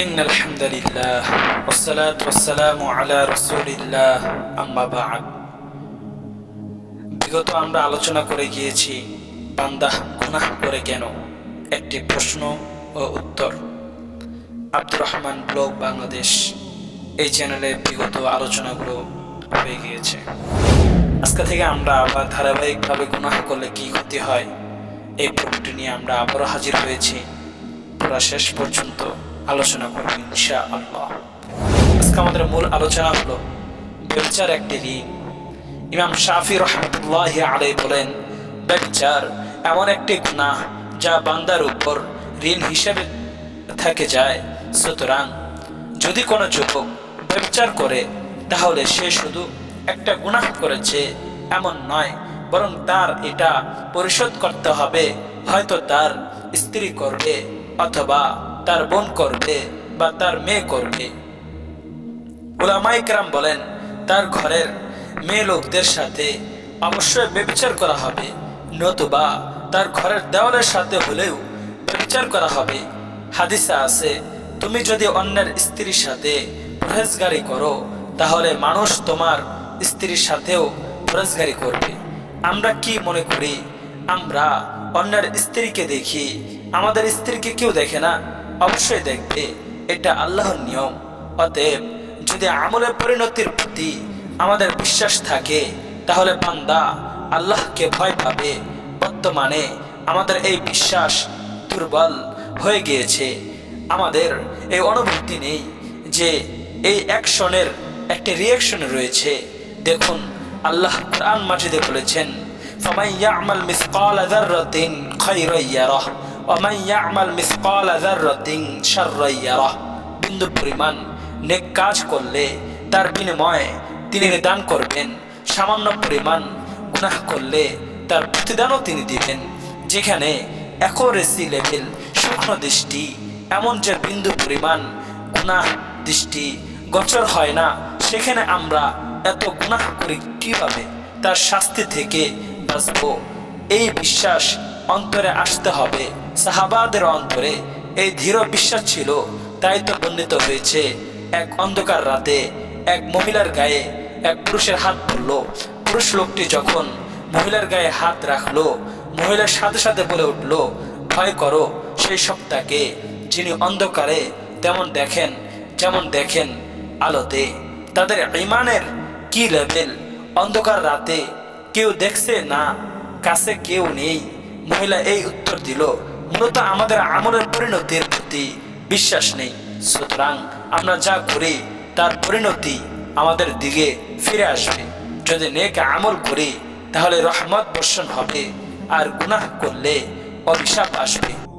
إن الحمد لله والصلاة والسلام على رسول الله أما بعد বিগত আমরা আলোচনা করে গিয়েছি বান্দা গুনাহ করে কেন একটি প্রশ্ন ও উত্তর আব্দুর রহমান ব্লগ বাংলাদেশ এই চ্যানেলে বিগত আলোচনাগুলো হয়ে গিয়েছে আজকে থেকে আমরা আবার ধারাবাহিকভাবে গুনাহ করলে কি ক্ষতি হয় এই পর্বটি নিয়ে আমরা আবারও হাজির হয়েছি পুরা শেষ পর্যন্ত আলোচনা করব ইনশা আল্লাহ আজকে আমাদের মূল আলোচনা হলো ব্যবচার একটি ঋণ। ইমাম শাফি রহমতুল্লাহ আলাই বলেন ব্যবচার এমন একটি গুনাহ যা বান্দার উপর ঋণ হিসেবে থেকে যায়। সুতরাং যদি কোনো যুবক ব্যবচার করে, তাহলে সে শুধু একটা গুনাহ করেছে, এমন নয়, বরং তার এটা পরিশোধ করতে হবে। হয়তো তার স্ত্রী করবে অথবা তার বোন করবে বা তার মেয়ে করবে। ওলামাইকরাম বলেন, তার ঘরের মেয়ে লোকদের সাথে অবশ্যই বেবিচার করা হবে, নতুবা তার ঘরের দেওয়ালের সাথে হলেও বেবিচার করা হবে। হাদিসা আছে, তুমি যদি অন্যের স্ত্রীর সাথে পরহেজগারি করো, তাহলে মানুষ তোমার স্ত্রীর সাথেও পরহেজগারি করবে। আমরা কি মনে করি? আমরা অন্যের স্ত্রীকে দেখি, আমাদের স্ত্রীকে কেউ দেখে না। অবশ্যই দেখবে, এটা আল্লাহর নিয়ম। অতএব যদি আমলের পরিণতির প্রতি আমাদের বিশ্বাস থাকে, তাহলে বান্দা আল্লাহকে ভয় পাবে। বর্তমানে আমাদের এই বিশ্বাস দুর্বল হয়ে গিয়েছে। আমাদের এই অনুভূতি নেই যে এই অ্যাকশনের একটি রিয়াকশন রয়েছে। দেখুন, আল্লাহ কোরআন মাটিতে বলেছেন ফামাইয়া আমাল মিসকাল আযারাতিন খায়রান রহ ومن يعمل مثقال ذرة شرا يره বিন্দু পরিমাণ নেক কাজ করলে তার বিনিময়ে তিনি দান করবেন সামান্য পরিমাণ গুনাহ করলে তার প্রতিদানও তিনি দিবেন যেখানে অ্যাকোরেসি লেভেল সূক্ষ্ম দৃষ্টি এমন যে বিন্দু পরিমাণ গুনাহ দৃষ্টি গোচর হয় না সেখানে আমরা এত গুনাহ করি কিভাবে তার শাস্তি থেকে বাঁচব এই বিশ্বাস অন্তরে আসতে হবে। সাহাবাদের অন্তরে এই দৃঢ় বিশ্বাস ছিল, তাই তো বর্ণিত হয়েছে, এক অন্ধকার রাতে এক মহিলার গায়ে এক পুরুষের হাত পড়ল। পুরুষ লোকটি যখন মহিলার গায়ে হাত রাখল মহিলার সাথে সাথে বলে উঠল, ভয় করো, সেই সপ্তাহকে যিনি অন্ধকারে তেমন দেখেন, যেমন দেখেন আলোতে, তাদের ইমানের কি লেভেল অন্ধকার রাতে কেউ দেখছে না, কাছে কেউ নেই। মহিলা এই উত্তর দিল, মূলত আমাদের আমলের পরিণতির প্রতি বিশ্বাস নেই। সুতরাং আমরা যা করি, তার পরিণতি আমাদের দিকে ফিরে আসবে। যদি নেক আমল করি, তাহলে রহমত বর্ষণ হবে, আর গুনাহ করলে অভিশাপ আসবে।